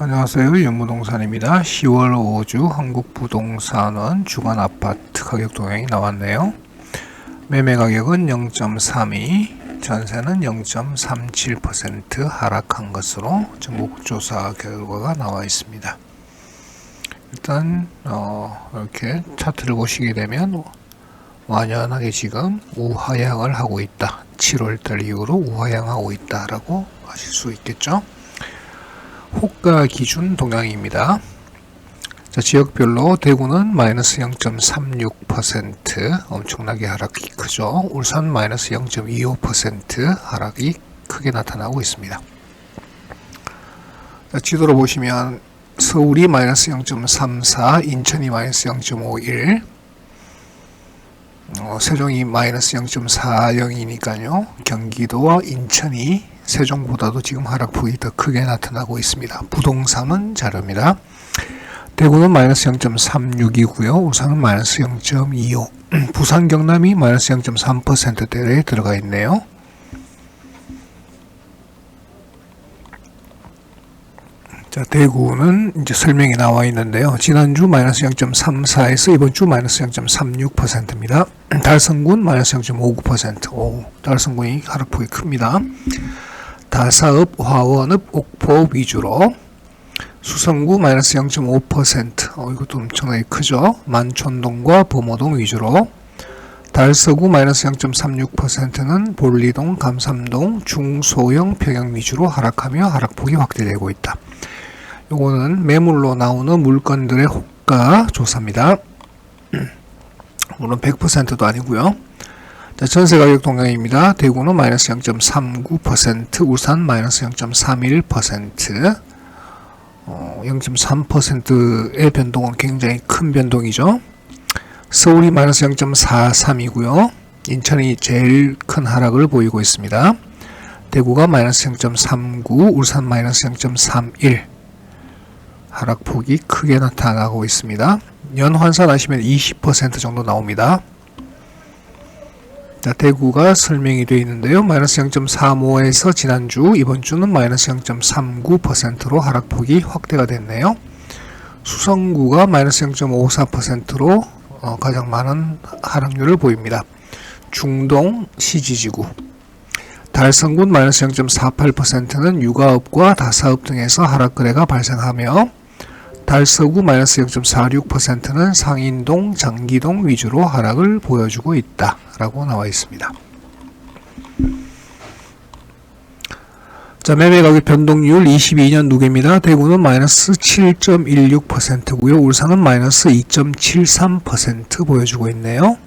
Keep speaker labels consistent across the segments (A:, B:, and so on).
A: 안녕하세요. 연무동산입니다. 10월 5주 한국부동산원 주간 아파트 가격 동향이 나왔네요. 매매 가격은 0.32, 전세는 0.37% 하락한 것으로 전국조사 결과가 나와 있습니다. 일단 어, 이렇게 차트를 보시게 되면 완연하게 지금 우하향을 하고 있다. 7월달 이후로 우하향하고 있다라고 하실 수 있겠죠. 호가 기준 동향입니다. 자, 지역별로 대구는 마이너스 0.36% 엄청나게 하락이 크죠. 울산 마이너스 0.25% 하락이 크게 나타나고 있습니다. 자, 지도로 보시면 서울이 마이너스 0.34, 인천이 마이너스 0.51, 어, 세종이 마이너스 0.40이니까요. 경기도와 인천이 세종보다도 지금 하락폭이 더 크게 나타나고 있습니다. 부동산은 자릅니다. 대구는 마이너스 0.36이고요. 울산은 마이너스 0.25. 부산 경남이 마이너스 0.3%대에 들어가 있네요. 자, 대구는 이제 설명이 나와 있는데요. 지난주 마이너스 0.34에서 이번 주 마이너스 0.36%입니다. 달성군 마이너스 0.59%. 오, 달성군이 하락폭이 큽니다. 다사읍, 화원읍, 옥포읍 위주로 수성구 마이너스 0.5% 어, 이것도 엄청나게 크죠. 만촌동과 범어동 위주로 달서구 마이너스 0.36%는 볼리동, 감삼동, 중소형 평형 위주로 하락하며 하락폭이 확대되고 있다. 요거는 매물로 나오는 물건들의 호가 조사입니다. 물론 100%도 아니고요. 자, 전세 가격 동향입니다. 대구는 마이너스 0.39%, 울산 마이너스 0.31%, 어, 0.3%의 변동은 굉장히 큰 변동이죠. 서울이 마이너스 0.43이고요. 인천이 제일 큰 하락을 보이고 있습니다. 대구가 마이너스 0.39, 울산 마이너스 0.31 하락폭이 크게 나타나고 있습니다. 연 환산하시면 20% 정도 나옵니다. 자, 대구가 설명이 되어 있는데요. 마이너스 0.35에서 지난주, 이번 주는 마이너스 0.39%로 하락폭이 확대가 됐네요. 수성구가 마이너스 0.54%로 어, 가장 많은 하락률을 보입니다. 중동 시지지구 달성군 마이너스 0.48%는 육아업과 다사업 등에서 하락 거래가 발생하며 달서구 마이너스 0.46%는 상인동, 장기동 위주로 하락을 보여주고 있다라고 나와 있습니다. 자, 매매 가격 변동률 22년 누계입니다. 대구는 마이너스 7.16%고요. 울산은 마이너스 2.73% 보여주고 있네요.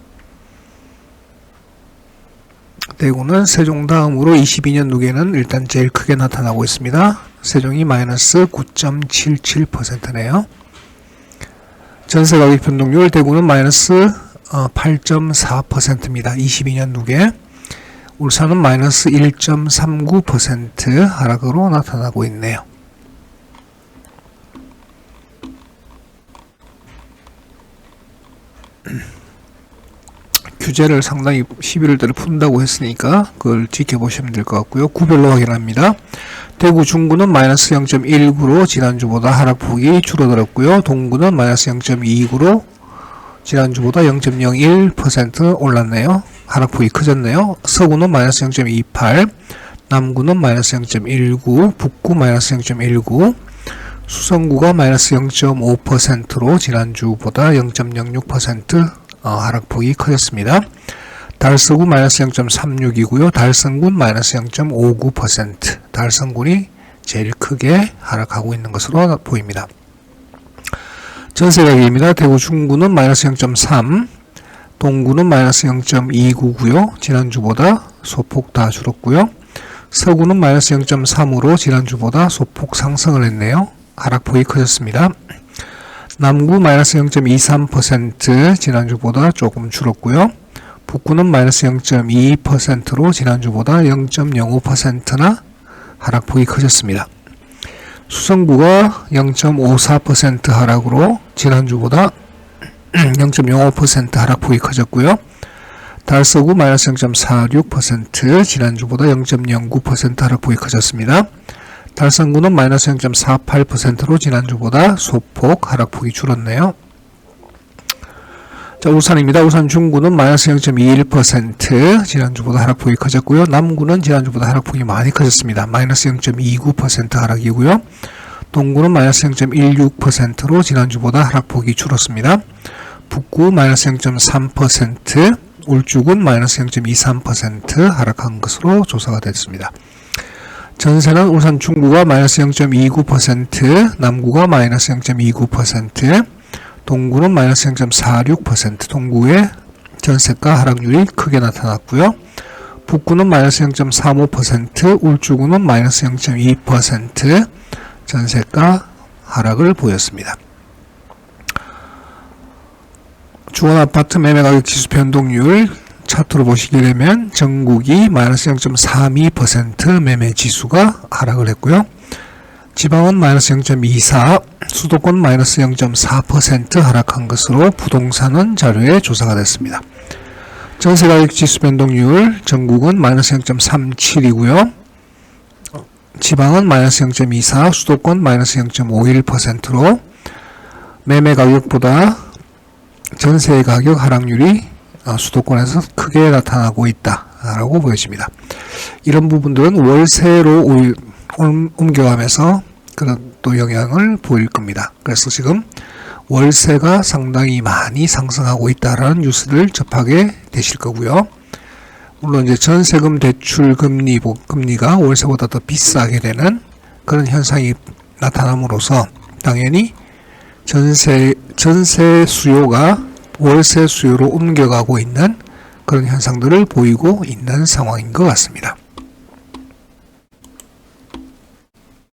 A: 대구는 세종 다음으로 22년 누계는 일단 제일 크게 나타나고 있습니다. 세종이 마이너스 9.77%네요. 전세 가격 변동률 대구는 마이너스 8.4%입니다. 22년 누계. 울산은 마이너스 1.39% 하락으로 나타나고 있네요. 규제를 상당히 11월 달에 푼다고 했으니까 그걸 지켜보시면 될 것 같고요. 구별로 확인합니다. 대구 중구는 마이너스 0.19로 지난주보다 하락폭이 줄어들었고요. 동구는 마이너스 0.29로 지난주보다 0.01% 올랐네요. 하락폭이 커졌네요. 서구는 마이너스 0.28, 남구는 마이너스 0.19, 북구 마이너스 0.19, 수성구가 마이너스 0.5%로 지난주보다 0.06% 어, 하락폭이 커졌습니다. 달서구 마이너스 0.36이고요. 달성군 마이너스 0.59%. 달성군이 제일 크게 하락하고 있는 것으로 보입니다. 전세 가격입니다. 대구 중구는 마이너스 0.3, 동구는 마이너스 0.29고요. 지난주보다 소폭 다 줄었고요. 서구는 마이너스 0.3으로 지난주보다 소폭 상승을 했네요. 하락폭이 커졌습니다. 남구 마이너스 0.23% 지난주보다 조금 줄었고요. 북구는 마이너스 0.22%로 지난주보다 0.05%나 하락폭이 커졌습니다. 수성구가 0.54% 하락으로 지난주보다 0.05% 하락폭이 커졌고요. 달서구 마이너스 0.46% 지난주보다 0.09% 하락폭이 커졌습니다. 달성구는 마이너스 0.48%로 지난주보다 소폭 하락폭이 줄었네요. 자, 울산입니다. 울산 중구는 마이너스 0.21% 지난주보다 하락폭이 커졌고요. 남구는 지난주보다 하락폭이 많이 커졌습니다. 마이너스 0.29% 하락이고요. 동구는 마이너스 0.16%로 지난주보다 하락폭이 줄었습니다. 북구 마이너스 0.3%, 울주군 마이너스 0.23% 하락한 것으로 조사가 됐습니다. 전세는 울산 중구가 마이너스 0.29%, 남구가 마이너스 0.29%, 동구는 마이너스 0.46%, 동구의 전세가 하락률이 크게 나타났고요. 북구는 마이너스 0.35%, 울주구는 마이너스 0.2% 전세가 하락을 보였습니다. 주원 아파트 매매 가격 지수 변동률 차트로 보시게 되면 전국이 마이너스 0.32% 매매 지수가 하락을 했고요. 지방은 마이너스 0.24, 수도권 마이너스 0.4% 하락한 것으로 부동산은 자료에 조사가 됐습니다. 전세 가격 지수 변동률 전국은 마이너스 0.37이고요. 지방은 마이너스 0.24, 수도권 마이너스 0.51%로 매매 가격보다 전세 가격 하락률이 어, 수도권에서 크게 나타나고 있다라고 보여집니다. 이런 부분들은 월세로 옮겨가면서 그런 또 영향을 보일 겁니다. 그래서 지금 월세가 상당히 많이 상승하고 있다라는 뉴스를 접하게 되실 거고요. 물론 이제 전세금 대출 금리 보- 금리가 월세보다 더 비싸게 되는 그런 현상이 나타남으로써 당연히 전세 전세 수요가 월세 수요로 옮겨가고 있는 그런 현상들을 보이고 있는 상황인 것 같습니다.